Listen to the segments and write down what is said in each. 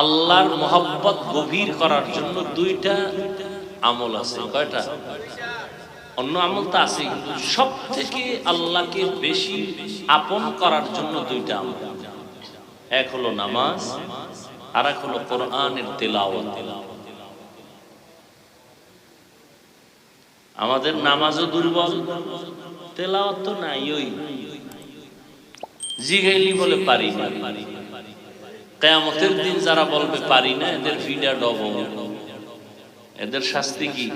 আল্লাহর মহব্বত গভীর করার জন্য দুইটা আমল আছে। কয়টা? অন্য আমল তো আছে সব থেকে আল্লাহকে বেশি আপন করার জন্য দুইটা আমল। এক হলো নামাজ আর এক হলো কোরআনের তেলাওয়াত। আমাদের নামাজও দুর্বল, তেলাওয়াত তো নাই ওই জিগাইলি বলে পারি না। কেয়ামতের দিন যারা বলবে, পারি না, এদের ফিডা ডবল। এদের শাস্তি কি?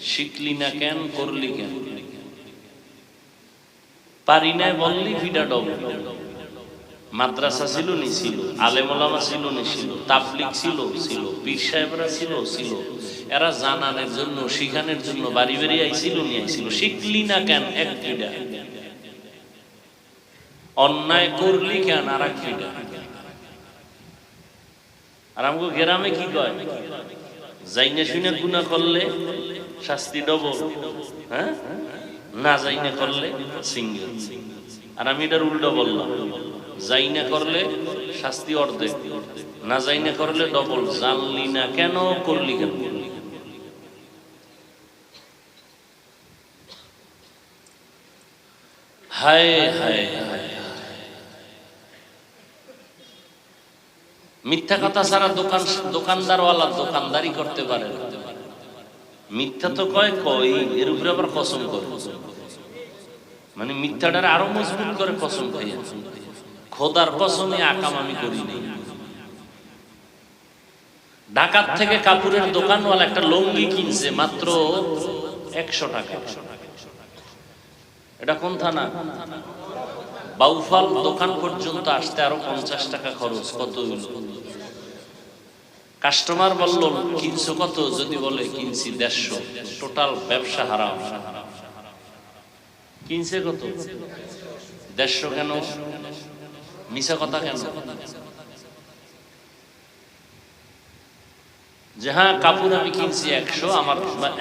শিখলি না কেন, করলি কেন? পারি না বললি ফিডা ডবল। মাদ্রাসা ছিল নি, ছিল। আলেমলামা ছিল নি, ছিল। তাফলিক ছিল ছিল। পীর সাহেবরা ছিল ছিল। এরা জানানোর জন্য, শিখানোর জন্য বাড়ি বাড়ি আইছিল নি, আইছিল। শিখলি না কেন, এক অন্যায় করলি কেন আর এক ফিডা আর আমাকে গ্রামে কি কয়? যাইনে শুনে গুণা করলে শাস্তি ডবল হ্যাঁ? না যাইনে করলে সিঙ্গেল। আর আমি এটার উল্টো বললাম, যাইনা করলে শাস্তি অর্ধেক, না যাইনা করলে ডবল জানলি না কেন, করলি কেন? হায় হায় হায়। মিথ্যা কথা ছাড়া দোকান দোকানদারওয়ালা দোকানদারি করতে পারে মিথ্যা তো কয় কই এর উপরে আবার কসম করে। মানে মিথ্যাটার আরও মজবুত করে কসম খাইয়া। খোদার কসমে আকাম আমি করি নাই। ঢাকার থেকে কাপুরের দোকানওয়ালা একটা লঙ্গি কিনছে মাত্র একশো টাকা। এটা কোন থানা? বাউফাল দোকান পর্যন্ত আসতে আরও পঞ্চাশ টাকা খরচ। কত হইল? কাস্টমার বলল, কিনছো কত? যদি বলে, কিনছি দেড়শো। টোটাল ব্যবসা হারাম। কিনছে কত? দেড়শো কেন? মিশা কথা কেন? যে হ্যাঁ কাপড় আমি কিনছি একশো, আমার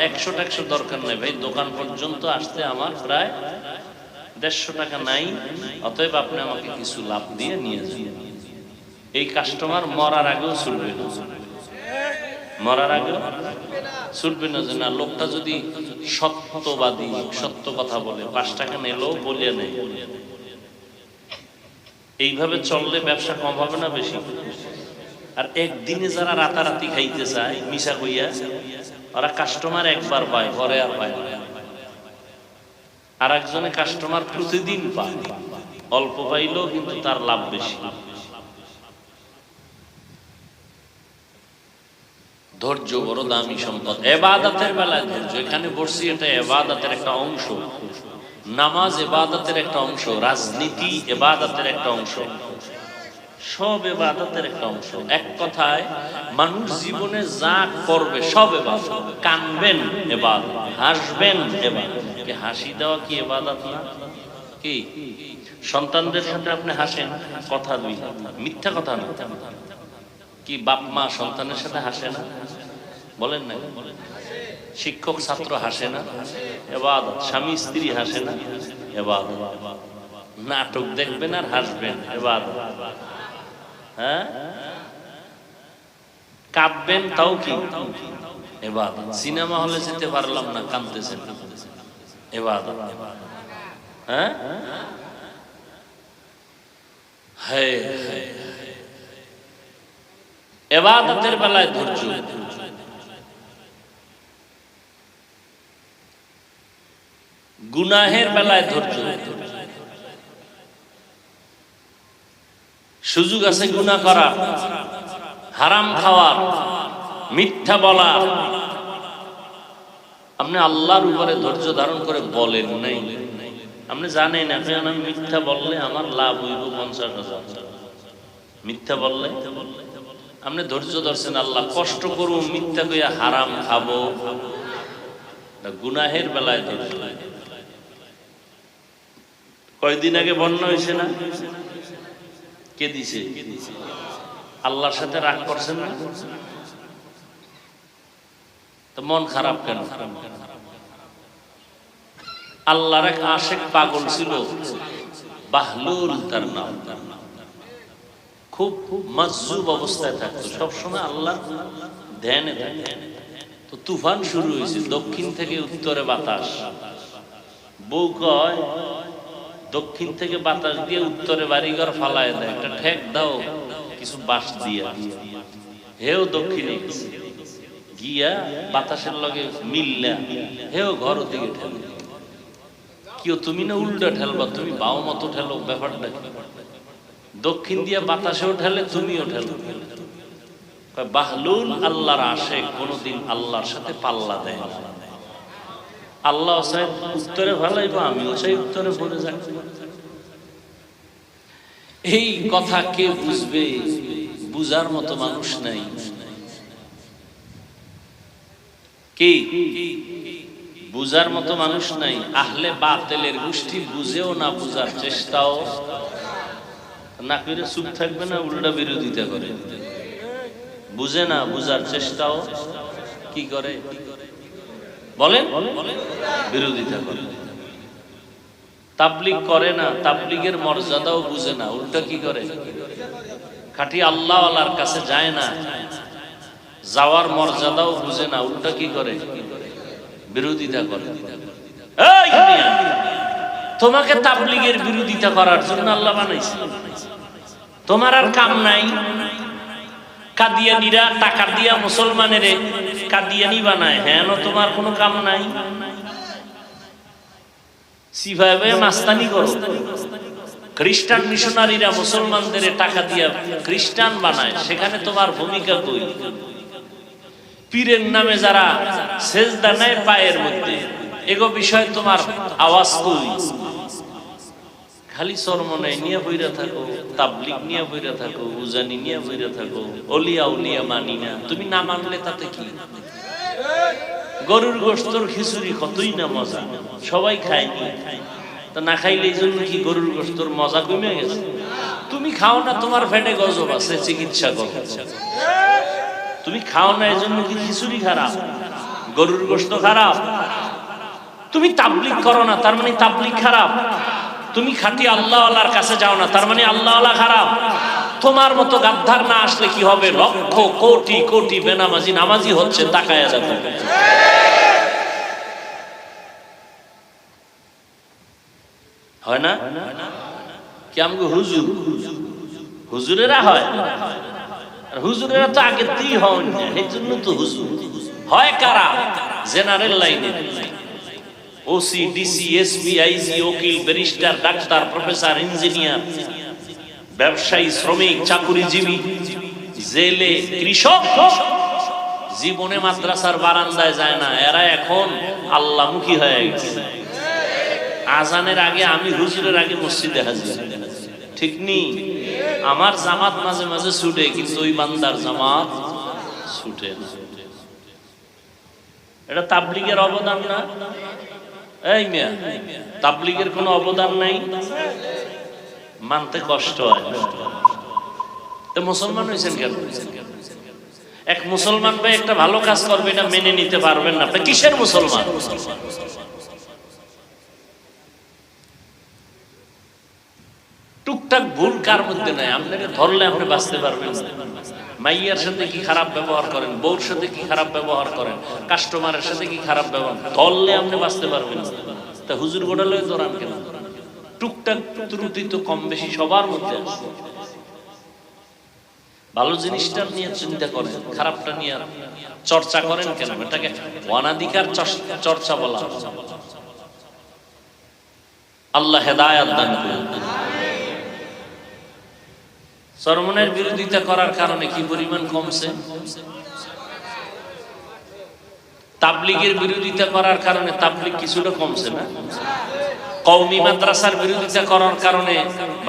একশো টাকশো দরকার নেই ভাই। দোকান পর্যন্ত আসতে আমার প্রায় দেড়শো টাকা নাই। অতএব আপনি আমাকে কিছু লাভ দিয়ে নিয়ে যান। এই কাস্টমার মরার আগেও চলবে। না মরার আগেও চলবে না যে না, লোকটা যদি সত্যবাদী, সত্য কথা বলে পাঁচ টাকা নিলেও বলিয়ে নেই এইভাবে চললে ব্যবসা কম হবে না বেশি? আর একদিনে যারা রাতারাতি খাইতে চায়, মিশা কইয়া, ওরা কাস্টমার একবার পায় পরে আর পায় আর একজনে কাস্টমার প্রতিদিন পায়। অল্প পাইলেও কিন্তু তার লাভ বেশি। ধৈর্য বড় দামি সম্পদ। এবাদাতের বেলায় ধৈর্য এখানে বসছি এটা এবাদাতের একটা অংশ। নামাজ এবাদাতের একটা অংশ রাজনীতি এবাদাতের একটা অংশ। সব এবাদতের একটা অংশ। এক কথায় মানুষ জীবনে যা করবে সব এবাদত। কানবেন এবাদত হাসবেন এবাদত। কি হাসি দেওয়া কি এবাদত না? কি? সন্তানদের সাথে আপনি হাসেন কথা দুই। মিথ্যা কথা না। কি বাপ মা সন্তানের সাথে হাসে না? বলেন না। শিক্ষক, ছাত্র হাসে না? এবাদত, স্বামী, স্ত্রী হাসে না? এবাদত। নাটক দেখবেন আর হাসবেন, এবাদত। হ্যাঁ? কাঁদবেন তাও কি? এবার সিনেমা হলে যেতে পারলাম না, কাঁদতেছেন। এবার হ্যাঁ হায় হায়। এবাদতের বেলায় ধৈর্য। গুনাহের বেলায় ধৈর্য। সুযোগ আছে গুণা করা হারাম খাওয়ার, মিথ্যা বলা আপনি আল্লাহর উপরে ধৈর্য ধারণ করে বলেন নাই। আপনি জানেন, এখন আমি মিথ্যা বললে আমার লাভ হইব পঞ্চাশ হাজার। মিথ্যা বললে? আপনি ধৈর্য ধরছেন, আল্লাহ কষ্ট করুন, মিথ্যা কইয়া হারাম খাব। গুনাহের বেলায় ধৈর্য কয়দিন আগে বন্যা হয়েছে না? কে দিছে? আল্লাহর সাথে রাগ করছেন না? তো মন খারাপ কেন? আল্লাহর এক আশেক পাগল ছিল, বাহলুল তার নাম। খুব মজুব অবস্থায় থাকতো। সবসময় আল্লাহ ধ্যানে তো তুফান শুরু হয়েছে, দক্ষিণ থেকে উত্তরে বাতাস। বউ কয়, দক্ষিণ থেকে বাতাস দিয়ে উত্তরে বাড়িঘর ফালায় দেয়। একটা ঠেক দাও, কিছু বাঁশ দিয়া। হেও দক্ষিণে গিয়া বাতাসের লগে মিললা। হেও ঘর দিকে ঠেলে। কেউ তুমি না উল্টা ঠেলবা, তুমি বাও মতো ঠেলো, ব্যাপারটা? দক্ষিণ দিয়ে বাতাসে ঠেলে তুমিও ঠেলো বাহলুল আল্লাহর আসে কোনোদিন আল্লাহর সাথে পাল্লা দেয় আল্লাহ চাই উত্তরে ভালাইবো, আমিও চাই উত্তরে পড়ে যাক। এই কথা কে বুঝবে? বুঝার মতো মানুষ নাই। কে? বুঝার মতো মানুষ নাই। আহলে বাতেলের গোষ্ঠী বুঝেও না বুঝার চেষ্টাও না করে চুপ থাকবে না উল্টা বিরোধিতা করে। বুঝে না, বুঝার চেষ্টাও কি করে? বলেন? বিরোধিতা করে। তাবলিগ করে না, তাবলিগের মর্যাদাও বুঝে না, উল্টা কি করে? খাটি আল্লাহ আল্লাহর কাছে যায় না, যাওয়ার মর্যাদাও বুঝে না, উল্টা কি করে? বিরোধিতা করে। তোমাকে তাবলিগের বিরোধিতা করার জন্য আল্লাহ বানাইছে। তোমার আর কাম নাই। কাদিয়ানিরা টাকা দিয়া মুসলমানের কাদিয়ানি বানায় হ্যাঁ তোমার কোনো কাম নাই। খ্রিস্টান মিশনারিরা মুসলমানদের টাকা দিয়া খ্রিস্টান বানায়। সেখানে তোমার ভূমিকা কই? নামে যারা পায়ের মধ্যে, এগো বিষয় তোমার আওয়াজ কই? খালি চরমনে নিয়ে বইরা থাকো তাবলিক নিয়ে বইরা থাকো, উজানি নিয়ে বইরা থাকো, অলিয়া উলিয়া মানি না। তুমি না মানলে তাতে কি? গরুর গোস্তর খিচুড়ি কতই না মজা। সবাই খায়নি তা না খাইলে এই জন্য কি গরুর গোস্তর মজা কমে গেছে? তুমি খাও না, তোমার ফেটে গজব আছে, চিকিৎসা করো। তুমি খাও না, এই জন্য কি খিচুড়ি খারাপ? গরুর গোস্ত খারাপ? তুমি তাবলিক করো না, তার মানে তাবলিক খারাপ। তুমি খাটি আল্লাহ আল্লাহর কাছে যাও না, তার মানে আল্লাহ আল্লাহ খারাপ। তোমার মতো গাদ্দার না আসলে কি হবে? লক্ষ কোটি কোটি বেনামাজি নামাজি হচ্ছে, তাকায়া যাবে। হয় না? কি আমাকে হুজুর? হুজুরেরা হয়? আর হুজুরেরা তো আগে দিয়ে হন এই জন্য তো হুজুর। হয় কারা? জেনারেল লাইনে। ওসি ডিসি এসপি আইজি উকিল ব্যারিস্টার ডাক্তার প্রফেসর ইঞ্জিনিয়ার ব্যবসায়ী, শ্রমিক, চাকুরিজীবী, জেলে, কৃষক, জীবনে মাদ্রাসার বারান্দায় যায় না। এরা এখন আল্লাহমুখী হয়ে গেছে। আজানের আগে আমি হুজুরের আগে মসজিদে হাজির। ঠিক নেই আমার জামাত মাঝে মাঝে ছুটে, কিন্তু ওই বান্দার জামাত ছুটে না। এটা তাবলিগের অবদান না? এই মিয়া, তাবলিগের কোনো অবদান নাই? মানতে কষ্ট হয়। মুসলমান হয়েছেন কেন? এক মুসলমান ভাই একটা ভালো কাজ করবে, এটা মেনে নিতে পারবেন না। কিসের কিসের মুসলমান? টুকটাক ভুল কার মধ্যে নাই? আপনাকে ধরলে আপনি বাঁচতে পারবেন। মাইয়ার সাথে কি খারাপ ব্যবহার করেন? বউর সাথে কি খারাপ ব্যবহার করেন? কাস্টমারের সাথে কি খারাপ ব্যবহার? ধরলে আপনি বাঁচতে পারবেন। তা হুজুর গোডালে ধরান কেন? টুকটাক ত্রুটি তো কম বেশি সবার মধ্যে ভালো জিনিসটা নিয়ে চিন্তা করেন, খারাপটা নিয়ে চর্চা করেন কেন? এটাকে অনাধিকার চর্চ- বলা। আল্লাহ হেদায়াত দান করুন। সরমনের বিরোধিতা করার কারণে কি পরিমাণ কমছে? তাবলিগের বিরোধিতা করার কারণে তাবলিগ কিছুটা কমছে না? কৌমি মাদ্রাসার বিরোধিতা করার কারণে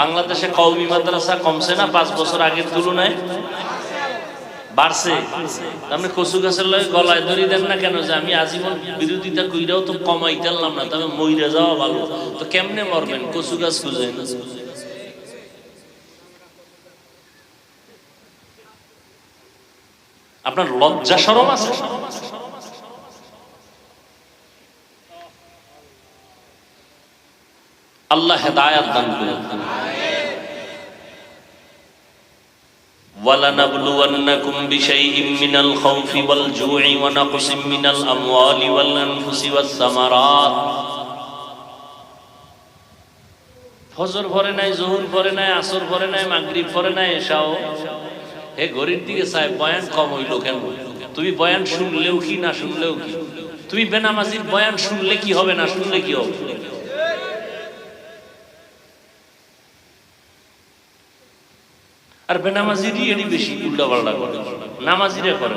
বাংলাদেশে কৌমি মাদ্রাসা কমছে না পাঁচ বছর আগের তুলনায়? বাড়ছে। আপনি কচু গাছের লয় গলায় ধরি দেন না কেন যে আমি আজীবন বিরোধিতা কইরাও তো পারলাম না, তবে মইরা যাওয়া ভালো। তো কেমনে মরবেন? কচু গাছ খুঁজে। আপনার লজ্জা সরম আছে আল্লাহ হেদায়াত দান করুন ولنبلونكم بشيء من الخوف والجوع ونقص من الأموال والأنفس والثمرات ফজর ভরে নাই জহুর ভরে নাই আসর ভরে নাই মাগরিব ভরে নাই এসাও হে গরিব দিকে চাই, বয়ান কম হইল কেন? তুমি বয়ান শুনলেও কি, না শুনলেও কি? তুমি বেনামাজির বয়ান শুনলে কি হবে, না শুনলে কি হবে? আর বেনামাজিরই এটি বেশি উল্টা পাল্টা করে। নামাজিরে করে।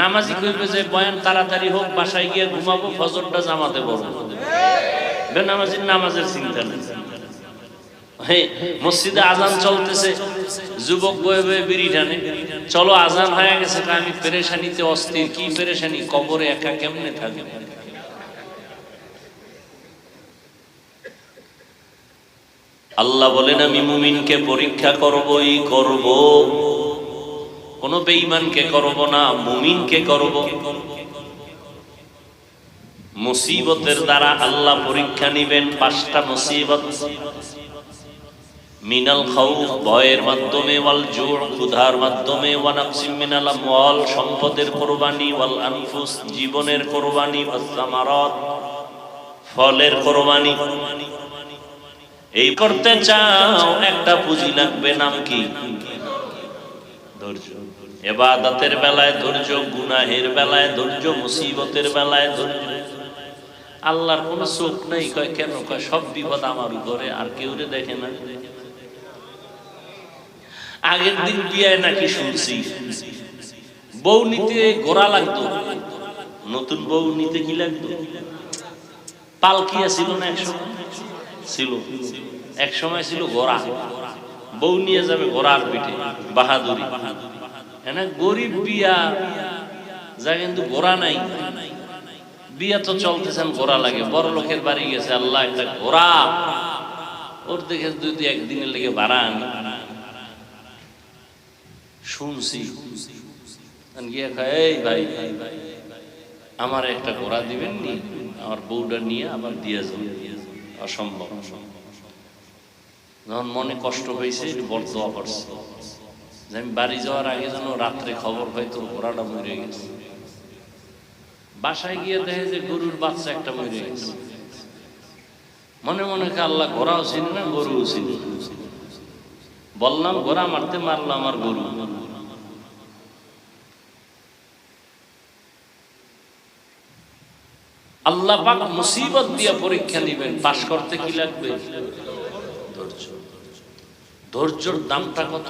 নামাজি কইবে যে, বয়ান তাড়াতাড়ি হোক, বাসায় গিয়ে ঘুমাবো, ফজরটা জামাতে বড় বেনামাজির নামাজের চিন্তা নেই। মসজিদে আজান চলতেছে। যুবক বয়ে বিড়ি টানে। চলো, আজান হয়ে গেছে আমি পেরেশানিতে অস্থির। কি পেরেশানি? কবরে একা কেমনে থাকবে? আল্লাহ বলেন, আমি মুমিনকে পরীক্ষা করবই, করব। কোন বেঈমানকে করব না, মুমিনকে করব। মুসিবতের দ্বারা আল্লাহ পরীক্ষা নিবেন, পাঁচটা মুসিবত। মিনাল খাউফ, ভয়ের মাধ্যমে, ওয়াল জোর ক্ষুধার মাধ্যমে, ওয়া নাকসিম মিনাল আমওয়াল, সম্পদের কোরবানি, ওয়াল আনফুস, জীবনের কোরবানি, ওয়াস সামারাত, ফলের কোরবানি। এই করতে চাও, একটা পুঁজি লাগবে, নাম কি? ধৈর্য। এবাদতের বেলায় ধৈর্য, গুনাহের বেলায় ধৈর্য, মুসিবতের বেলায় ধৈর্য। আল্লাহর কোনো চোখ নাই, কয় কেন? কয় সব বিপদ আমার উপরে, আর কেউ রে দেখে না। আগের দিন বিয়ায় নাকি শুনছি, বউ নিতে গোড়া লাগতো, নতুন বউ নিতে কি লাগতো? পালকিয়া ছিল না একসময় ছিল। এক সময় ছিল ঘোড়া। বউ নিয়ে যাবে ঘোড়ার পিঠে, বাহাদুরি। হ্যাঁ গরিব বিয়া, যা কিন্তু ঘোড়া নাই। বিয়া তো চলতেছেন ঘোড়া লাগে। বড় লোকের বাড়ি গেছে, আল্লাহ একটা ঘোড়া। ওর দেখে যদি একদিনের লেগে ভাড়া আনি। শুনছি। এই ভাই, আমার একটা ঘোড়া দিবেন নি? আমার বউটা নিয়ে আবার দিয়ে যাবেন অসম্ভব। যখন মনে কষ্ট হয়েছে বড় দোয়া করছে। আমি বাড়ি যাওয়ার আগে যেন রাত্রে খবর পাই তোর ঘোড়াটা মরে গেছে। বাসায় গিয়ে দেখে যে গরুর বাচ্চা একটা মরে গেছে। মনে মনে আল্লাহ ঘোড়াও চিনি না, গরুও চিনি বললাম ঘোড়া মারতে মারলো আমার গরু। আল্লাহ পাক মুসিবত দিয়ে পরীক্ষা নিবেন, পাশ করতে কি লাগবে? ধৈর্য। ধৈর্যর দামটা কত?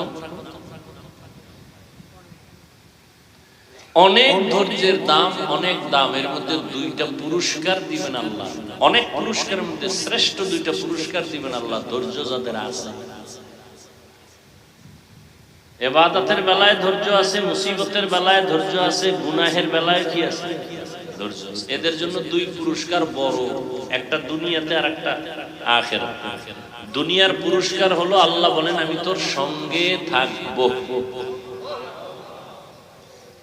অনেক ধৈর্যের দাম, অনেক দাম। এর মধ্যে দুইটা পুরস্কার দিবেন আল্লাহ। অনেক পুরস্কারের মধ্যে শ্রেষ্ঠ দুইটা পুরস্কার দিবেন আল্লাহ, ধৈর্য যাদের আছে। এবাদতের বেলায় ধৈর্য আছে, মুসিবতের বেলায় ধৈর্য আছে, গুনাহের বেলায় কি আছে? ধৈর্য এদের জন্য দুই পুরস্কার বড়, একটা দুনিয়াতে আর একটা আখের দুনিয়ার পুরস্কার হলো আল্লাহ বলেন, আমি তোর সঙ্গে থাকব।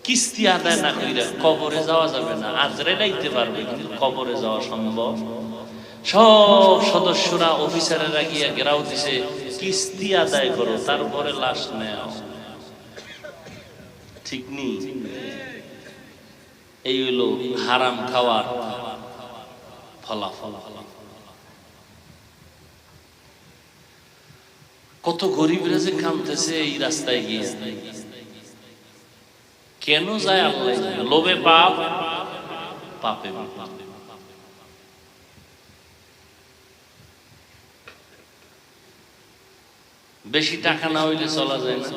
কিস্তি আদায় না কইরা কবরে যাওয়া যাবে না। আজরে লাইতে পারবে, কিন্তু কবরে যাওয়া সম্ভব। সব সদস্যরা অফিসারেরা গিয়া গেরাও দিছে, কিস্তি আদায় করো, তারপরে লাশ নেও। ঠিক নেই এই হইল হারাম খাওয়ার ফলাফল। কত গরিবরা যে কামতেছে এই রাস্তায় গিয়ে। কেন যায় আল্লাহ? লোভে পাপ, পাপে বেশি টাকা না হইলে চলা যায় না।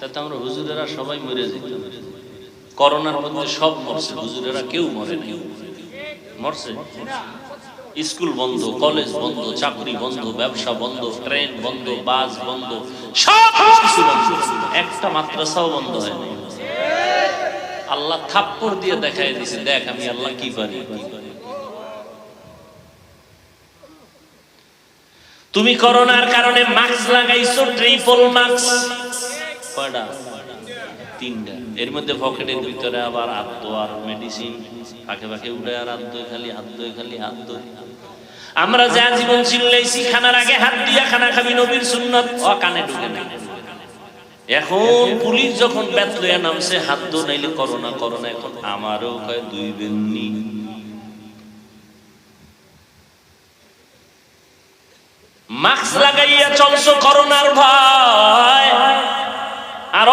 তাতে আমরা হুজুরেরা সবাই মরে যেত। করোনার মধ্যে সব মরছে, হুজুরেরা কেউ মরে নাই। মরছে? স্কুল বন্ধ, কলেজ বন্ধ, চাকরি বন্ধ, ব্যবসা বন্ধ, ট্রেন বন্ধ, বাস বন্ধ, সব কিছু বন্ধ। একটা মাদ্রাসাও বন্ধ হয় নাই। আল্লাহ থাপ্পড় দিয়ে দেখাই দিছে দেখ আমি আল্লাহ কি পারি তুমি করোনার কারণে মাস্ক লাগাইছো ট্রিপল মাস্ক তিনটা। এর মধ্যে পকেটের ভিতরে আবার হাত ধোয়ার মেডিসিন ফাঁকে ফাঁকে উঠে আর ধোয় খালি ধোয় খালি ধোয় আমরা যা জীবন চিনলেছি খানার আগে হাত দিয়া খানা খাবি নবীর সুন্নত। ও কানে ঢুকে না এখন পুলিশ যখন ব্যাথ লইয়া নামছে, হাত দো নাইলে করোনা করোনা এখন। আমারও কয় দুই বেননি। মাস্ক লাগাইয়া চলছো করোনার ভয়। আর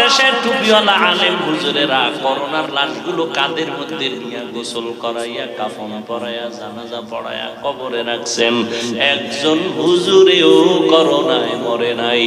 দেশের টুপিওয়ালা আলেম হুজুরেরা করোনার লাশগুলো কাদের মধ্যে নিয়ে গোসল করাইয়া, কাফন পরাইয়া, জানাজা পড়াইয়া কবরে রাখছেন? একজন হুজুরেও করোনায় মরে নাই।